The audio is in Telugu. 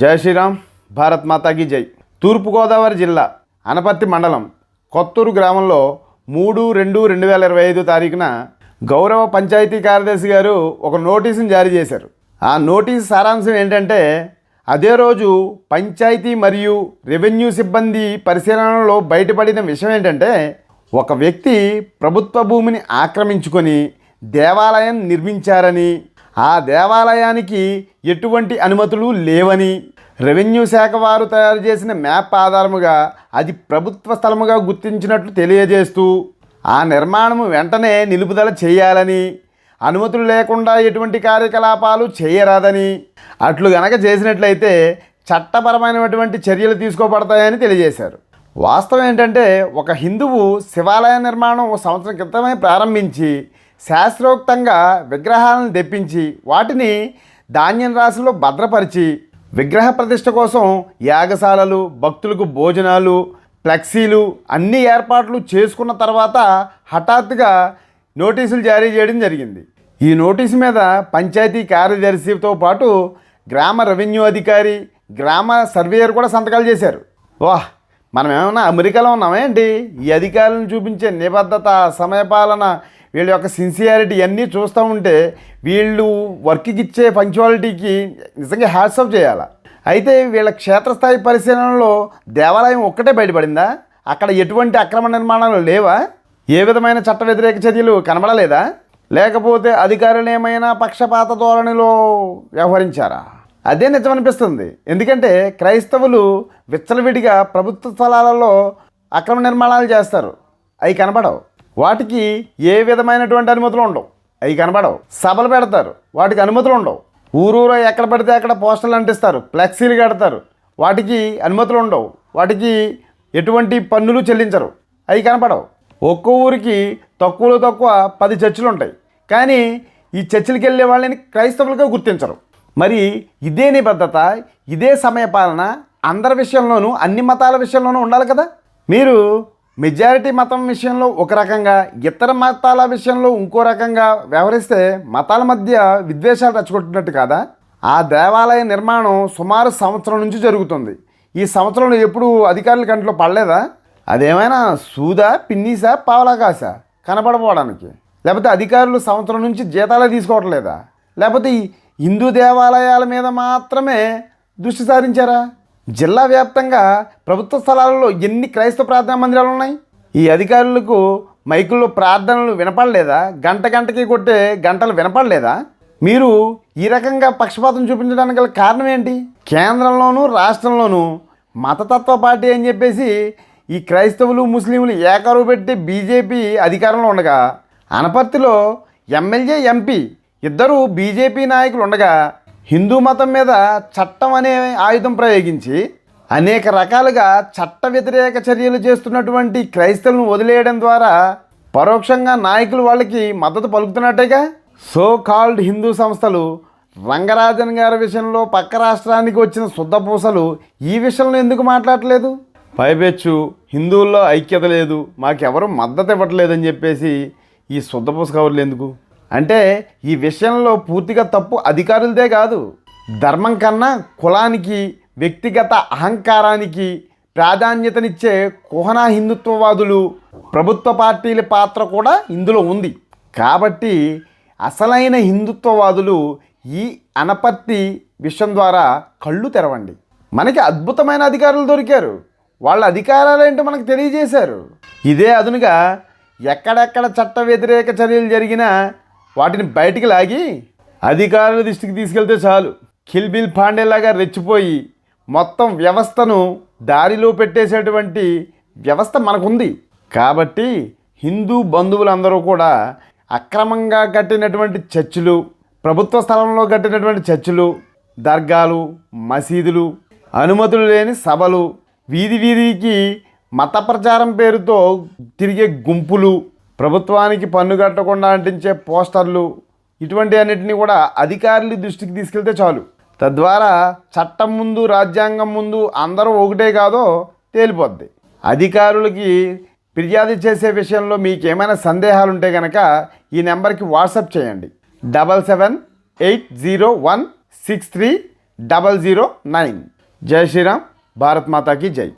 జై శ్రీరామ్ భారత్ మాతాకి జై. తూర్పుగోదావరి జిల్లా అనపర్తి మండలం కొత్తూరు గ్రామంలో మూడు రెండు రెండు వేల ఇరవై ఐదు తారీఖున గౌరవ పంచాయతీ కార్యదర్శి గారు ఒక నోటీసును జారీ చేశారు. ఆ నోటీస్ సారాంశం ఏంటంటే అదే రోజు పంచాయతీ మరియు రెవెన్యూ సిబ్బంది పరిశీలనలో బయటపడిన విషయం ఏంటంటే ఒక వ్యక్తి ప్రభుత్వ భూమిని ఆక్రమించుకొని దేవాలయం నిర్మించారని ఆ దేవాలయానికి ఎటువంటి అనుమతులు లేవని రెవెన్యూ శాఖ వారు తయారు చేసిన మ్యాప్ ఆధారముగా అది ప్రభుత్వ స్థలముగా గుర్తించినట్లు తెలియజేస్తూ ఆ నిర్మాణము వెంటనే నిలుపుదల చేయాలని అనుమతులు లేకుండా ఎటువంటి కార్యకలాపాలు చేయరాదని అట్లు గనక చేసినట్లయితే చట్టపరమైనటువంటి చర్యలు తీసుకోబడతాయని తెలియజేశారు. వాస్తవం ఏంటంటే ఒక హిందువు శివాలయ నిర్మాణం ఒక సంవత్సరం క్రితమే ప్రారంభించి శాస్త్రోక్తంగా విగ్రహాలను తెప్పించి వాటిని ధాన్యం రాశిలో భద్రపరిచి విగ్రహ ప్రతిష్ఠ కోసం యాగశాలలు భక్తులకు భోజనాలు ఫ్లెక్సీలు అన్ని ఏర్పాట్లు చేసుకున్న తర్వాత హఠాత్తుగా నోటీసులు జారీ చేయడం జరిగింది. ఈ నోటీసు మీద పంచాయతీ కార్యదర్శితో పాటు గ్రామ రెవెన్యూ అధికారి గ్రామ సర్వేయర్ కూడా సంతకాలు చేశారు. వాహ్! మనం ఏమైనా అమెరికాలో ఉన్నామేంటి ఈ అధికారులను చూపించే నిబద్ధత సమయపాలన వీళ్ళ యొక్క సిన్సియారిటీ అన్నీ చూస్తూ ఉంటే వీళ్ళు వర్క్కి ఇచ్చే పంక్చువాలిటీకి నిజంగా హ్యాట్స్ ఆఫ్ చేయాలి? అయితే వీళ్ళ క్షేత్రస్థాయి పరిశీలనలో దేవాలయం ఒక్కటే బయటపడిందా? అక్కడ ఎటువంటి అక్రమ నిర్మాణాలు లేవా? ఏ విధమైన చట్ట వ్యతిరేక చర్యలు కనబడలేదా? లేకపోతే అధికారులు ఏమైనా పక్షపాత ధోరణిలో వ్యవహరించారా? అదే నిజమనిపిస్తుంది. ఎందుకంటే క్రైస్తవులు విచ్చలవిడిగా ప్రభుత్వ స్థలాలలో అక్రమ నిర్మాణాలు చేస్తారు. అవి కనబడవు. వాటికి ఏ విధమైనటువంటి అనుమతులు ఉండవు. అవి కనబడవు. సభలు పెడతారు. వాటికి అనుమతులు ఉండవు. ఊరూరో ఎక్కడ పడితే అక్కడ పోస్టర్లు అంటిస్తారు. ఫ్లెక్సీలు కడతారు. వాటికి అనుమతులు ఉండవు. వాటికి ఎటువంటి పన్నులు చెల్లించరు. అవి కనపడవు. ఒక్కో ఊరికి తక్కువలో తక్కువ పది చర్చిలు ఉంటాయి కానీ ఈ చర్చిలకు వెళ్ళే వాళ్ళని క్రైస్తవులుగా గుర్తించరు. మరి ఇదే నిబద్ధత ఇదే సమయపాలన అందరి విషయంలోనూ అన్ని మతాల విషయంలోనూ ఉండాలి కదా? మీరు మెజారిటీ మతం విషయంలో ఒక రకంగా ఇతర మతాల విషయంలో ఇంకో రకంగా వ్యవహరిస్తే మతాల మధ్య విద్వేషాలు రచ్చగొట్టినట్టు కాదా? ఆ దేవాలయ నిర్మాణం సుమారు సంవత్సరం నుంచి జరుగుతుంది. ఈ సంవత్సరంలో ఎప్పుడు అధికారుల కంట్లో పడలేదా? అదేమైనా సూదా పిన్నీసా పావలాకాసా కనపడపోవడానికి? లేకపోతే అధికారులు సంవత్సరం నుంచి జీతాలే తీసుకోవట్లేదా? లేకపోతే హిందూ దేవాలయాల మీద మాత్రమే దృష్టి సారించారా? జిల్లా వ్యాప్తంగా ప్రభుత్వ స్థలాలలో ఎన్ని క్రైస్తవ ప్రార్థనా మందిరాలు ఉన్నాయి? ఈ అధికారులకు మైకుల్లో ప్రార్థనలు వినపడలేదా? గంట గంటకి కొట్టే గంటలు వినపడలేదా? మీరు ఈ రకంగా పక్షపాతం చూపించడానికి గల కారణం ఏంటి? కేంద్రంలోనూ రాష్ట్రంలోనూ మతతత్వ పార్టీ అని చెప్పేసి ఈ క్రైస్తవులు ముస్లింలు ఏకరువు పెట్టి బీజేపీ అధికారంలో ఉండగా అనపర్తిలో ఎమ్మెల్యే ఎంపీ ఇద్దరు బీజేపీ నాయకులు ఉండగా హిందూ మతం మీద చట్టం అనే ఆయుధం ప్రయోగించి అనేక రకాలుగా చట్ట వ్యతిరేక చర్యలు చేస్తున్నటువంటి క్రైస్తవులను వదిలేయడం ద్వారా పరోక్షంగా నాయకులు వాళ్ళకి మద్దతు పలుకుతున్నట్టేగా? సో కాల్డ్ హిందూ సంస్థలు రంగరాజన్ గారి విషయంలో పక్క రాష్ట్రానికి వచ్చిన శుద్ధపూసలు ఈ విషయంలో ఎందుకు మాట్లాడట్లేదు? పైపెచ్చు హిందువుల్లో ఐక్యత లేదు మాకెవరూ మద్దతు ఇవ్వట్లేదని చెప్పేసి ఈ శుద్ధపూస కవర్లు ఎందుకు? అంటే ఈ విషయంలో పూర్తిగా తప్పు అధికారులదే కాదు. ధర్మం కన్నా కులానికి వ్యక్తిగత అహంకారానికి ప్రాధాన్యతనిచ్చే కుహనా హిందుత్వవాదులు ప్రభుత్వ పార్టీల పాత్ర కూడా ఇందులో ఉంది. కాబట్టి అసలైన హిందుత్వవాదులు ఈ అనపత్తి విషయం ద్వారా కళ్ళు తెరవండి. మనకి అద్భుతమైన అధికారులు దొరికారు. వాళ్ళ అధికారాలు ఏంటో మనకు తెలియజేశారు. ఇదే అదునుగా ఎక్కడెక్కడ చట్ట వ్యతిరేక చర్యలు జరిగినా వాటిని బయటికి లాగి అధికారుల దృష్టికి తీసుకెళ్తే చాలు. కిల్బిల్ పాండేలాగా రెచ్చిపోయి మొత్తం వ్యవస్థను దారిలో పెట్టేసేటువంటి వ్యవస్థ మనకుంది. కాబట్టి హిందూ బంధువులందరూ కూడా అక్రమంగా కట్టినటువంటి చర్చిలు ప్రభుత్వ స్థలంలో కట్టినటువంటి చర్చిలు దర్గాలు మసీదులు అనుమతులు లేని సభలు వీధి వీధికి మత ప్రచారం పేరుతో తిరిగే గుంపులు ప్రభుత్వానికి పన్ను కట్టకుండా అంటించే పోస్టర్లు ఇటువంటి అన్నిటిని కూడా అధికారుల దృష్టికి తీసుకెళ్తే చాలు. తద్వారా చట్టం ముందు రాజ్యాంగం ముందు అందరూ ఒకటే కాదో తేలిపోద్ది. అధికారులకి ఫిర్యాదు చేసే విషయంలో మీకు ఏమైనా సందేహాలు ఉంటే కనుక ఈ నెంబర్కి వాట్సాప్ చేయండి. Double seven eight zero one six three double zero nine. జై శ్రీరామ్ భారత్ మాతాకి జై.